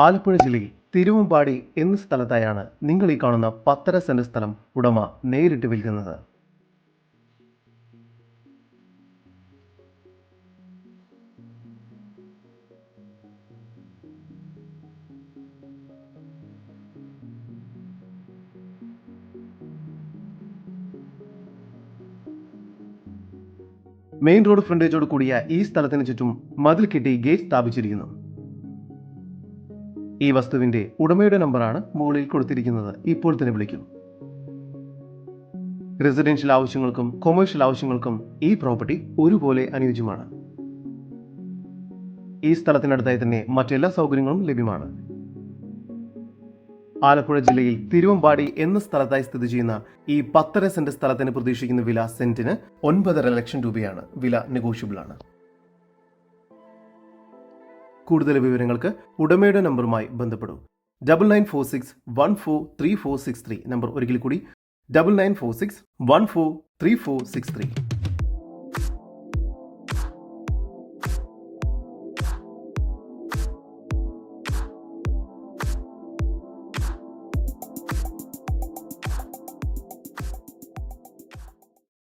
ആലപ്പുഴ ജില്ലയിൽ തിരുവമ്പാടി എന്ന സ്ഥലത്തായാണ് നിങ്ങൾ ഈ കാണുന്ന പത്തര സെന്റ് സ്ഥലം ഉടമ നേരിട്ട് വിൽക്കുന്നത്. മെയിൻ റോഡ് ഫ്രണ്ടേജോട് കൂടിയ ഈ സ്ഥലത്തിന് ചുറ്റും മതിൽ കെട്ടി ഗേറ്റ് സ്ഥാപിച്ചിരിക്കുന്നു. ഈ വസ്തുവിന്റെ ഉടമയുടെ നമ്പറാണ് മുകളിൽ കൊടുത്തിരിക്കുന്നത്. ഇപ്പോൾ തന്നെ വിളിക്കും. റെസിഡൻഷ്യൽ ആവശ്യങ്ങൾക്കും കൊമേഴ്ഷ്യൽ ആവശ്യങ്ങൾക്കും ഈ പ്രോപ്പർട്ടി ഒരുപോലെ അനുയോജ്യമാണ്. ഈ സ്ഥലത്തിനടുത്തായി തന്നെ മറ്റെല്ലാ സൗകര്യങ്ങളും ലഭ്യമാണ്. ആലപ്പുഴ ജില്ലയിൽ തിരുവമ്പാടി എന്ന സ്ഥലത്തായി സ്ഥിതി ചെയ്യുന്ന ഈ പത്തര സെന്റ് സ്ഥലത്തിന് പ്രതീക്ഷിക്കുന്ന വില സെന്റിന് ഒൻപതര ലക്ഷം രൂപയാണ്. വില നെഗോഷ്യബിൾ ആണ്. കൂടുതൽ വിവരങ്ങൾക്ക് ഉടമയുടെ നമ്പറുമായി ബന്ധപ്പെടൂ. Double nine four six one four three four six three number ഒരിക്കൽ കൂടി. Double nine four six one four three four six three